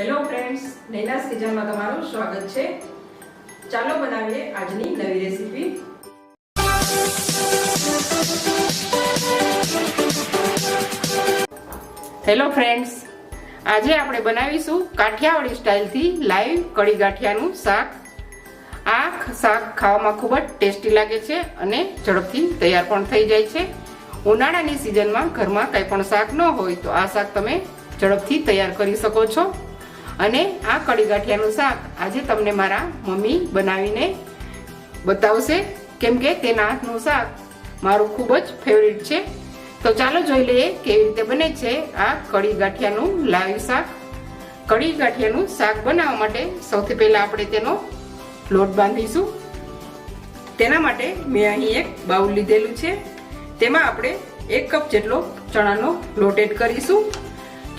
Hello friends નૈનાસ કિચનમાં તમારું સ્વાગત છે. ચાલો બનાવીએ આજની નવી રેસીપી હેલો ફ્રેન્ડ્સ આજે આપણે બનાવીશું કાઠિયાવાડી સ્ટાઇલથી લાઈવ કડી ગાંઠિયાનું શાક. આ શાક ખાવામાં ખૂબ જ ટેસ્ટી લાગે છે અને ઝડપથી તૈયાર પણ થઈ જાય છે. ઉનાળાની સિઝનમાં ઘરમાં કંઈ પણ શાક ન હોય તો આ શાક તમે ઝડપથી તૈયાર કરી શકો છો. અને આ કડી ગાંઠિયાનું શાક આજે તમને મારા મમ્મી બનાવીને બતાવશે. કેમ કે તેના હાથનું શાક મારું ખૂબ જ ફેવરિટ છે. તો ચાલો જોઈ લઈએ કેવી રીતે બને છે આ કડી ગાંઠિયાનું લાઈવ શાક. કડી ગાંઠિયાનું શાક બનાવવા માટે સૌથી પહેલા આપણે તેનો લોટ બાંધીશું. તેના માટે મેં અહીં એક બાઉલ લીધેલું છે. તેમાં આપણે એક કપ જેટલો ચણાનો લોટ એડ કરીશું.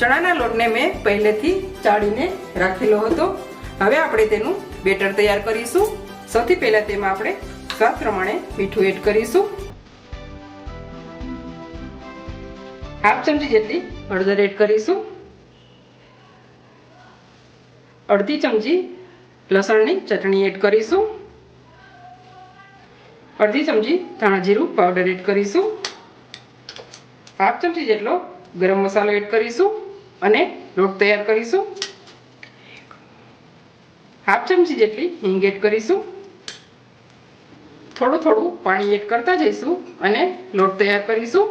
ચણાના લોટને મેં પહેલેથી ચાળીને રાખેલો હતો. હવે આપણે તેનું બેટર તૈયાર કરીશું. સૌથી પહેલા તેમાં આપણે સ્વાદ પ્રમાણે મીઠું એડ કરીશું. હાફ ચમચી જેટલી હળદર એડ કરીશું. અડધી ચમચી લસણની ચટણી એડ કરીશું. અડધી ચમચી ધાણા જીરું પાવડર એડ કરીશું. હાફ ચમચી જેટલો ગરમ મસાલો એડ કરીશું. અને લોટ તૈયાર કરીશું. હાફ ચમચી જેટલી હિંગ એડ કરીશું. થોડું થોડું પાણી એડ કરતા જઈશું અને લોટ તૈયાર કરીશું.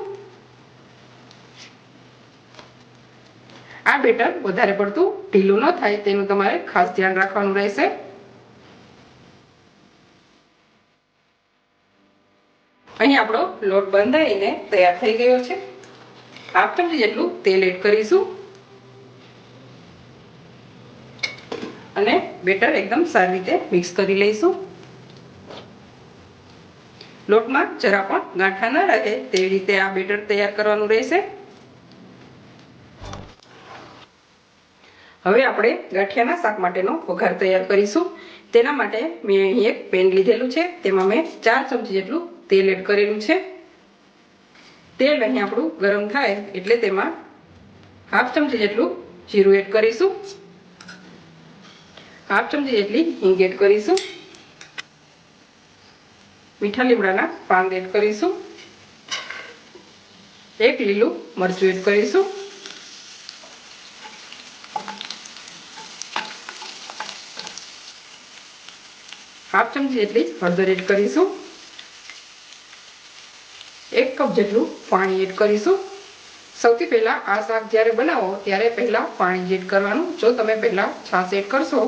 આ બેટર વધારે પડતું ઢીલું ન થાય, તેનું તમારે ખાસ ધ્યાન રાખવાનું રહેશે. અહીં આપણો લોટ બંધાઈને તૈયાર થઈ ગયો છે. હાફ જેટલું તેલ એડ કરીશું. અને બેટર એકદમ સારી રીતે મિક્સ કરી લઈશું. લોટમાં જરા પણ ગાંઠા ન રહે તેવી રીતે આ બેટર તૈયાર કરવાનું રહેશે. હવે આપણે ગાંઠિયાના શાક માટેનો વઘાર તૈયાર કરીશું. તેના માટે મેં અહીં એક પેન લીધેલું છે. તેમાં મેં ચાર ચમચી જેટલું તેલ એડ કરેલું છે. તેલ અહીં આપણું ગરમ થાય એટલે તેમાં હાફ ચમચી જેટલું જીરું એડ કરીશું. હાફ ચમચી જેટલી હિંગ એડ કરીશું. મીઠા લીમડાના પાન એડ કરીશું. એક લીલું મરચું એડ કરીશું. હાફ ચમચી જેટલી હળદર એડ કરીશું. એક કપ જેટલું પાણી એડ કરીશું. સૌથી પહેલાં આ શાક જ્યારે બનાવો ત્યારે પહેલાં પાણી એડ કરવાનું. જો તમે પહેલાં છાશ એડ કરશો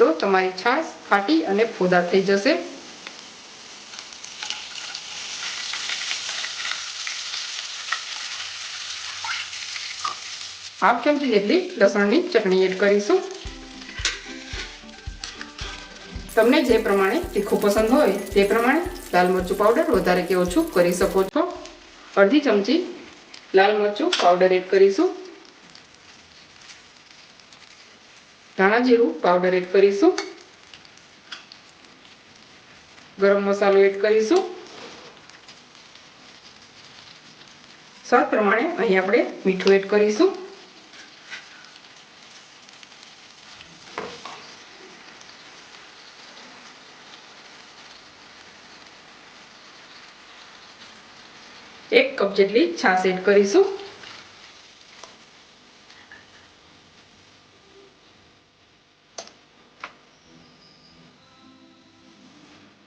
તો તમારી છાશ ફાટી અને ફોદા થઈ જશે. હાફ ચમચી જેટલી લસણની ચટણી એડ કરીશું? તમને જે પ્રમાણે તીખું પસંદ હોય તે પ્રમાણે લાલ મરચું પાવડર વધારે કે ઓછું કરી શકો છો. અડધી ચમચી લાલ મરચું પાવડર એડ કરીશું. ધાણા જીરું પાવડર એડ કરીશું. ગરમ મસાલો એડ કરીશું. સ્વાદ પ્રમાણે અહીં આપણે મીઠું એડ કરીશું. એક કપ જેટલી છાશ એડ કરીશું.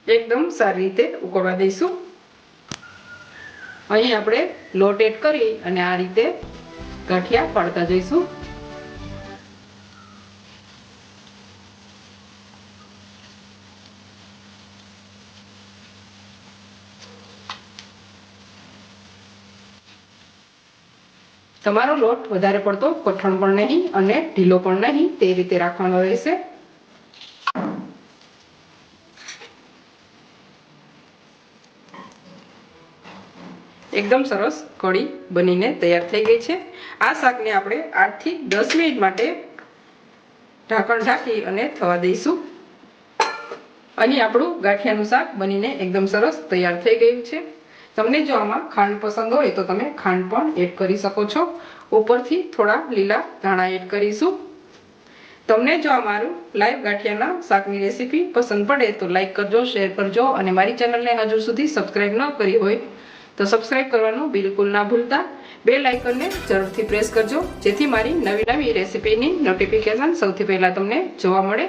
એકદમ સારી રીતે ઉકળવા દઈશું. અહીં આપણે લોટ એડ કરી અને આ રીતે ગાંઠિયા પાડતા જઈશું. તમારો લોટ વધારે પડતો કઠણ પણ નહીં અને ઢીલો પણ નહીં, તે રીતે રાખવાનો રહેશે. એકદમ સરસ કઢી બનીને તૈયાર થઈ ગઈ છે. આ શાકને આપણે આઠથી દસ મિનિટ માટે ઢાંકણ ઢાંકી અને થવા દઈશું. અહીં આપણું ગાંઠિયાનું શાક બનીને એકદમ સરસ તૈયાર થઈ ગયું છે. તમને જો આમાં ખાંડ પસંદ હોય તો તમે ખાંડ પણ એડ કરી શકો છો. ઉપરથી થોડા લીલા ધાણા એડ કરીશું. તમને જો અમારું લાઈવ ગાંઠિયાના શાકની રેસીપી પસંદ પડે તો લાઈક કરજો, શેર કરજો અને મારી ચેનલને હજુ સુધી સબસ્ક્રાઈબ ન કરી હોય તો સબસ્ક્રાઇબ કરવાનું બિલકુલ ના ભૂલતા. બે આઇકનને જરૂરથી પ્રેસ કરજો, જેથી મારી નવી નવી રેસીપીની નોટિફિકેશન સૌથી પહેલાં તમને જોવા મળે.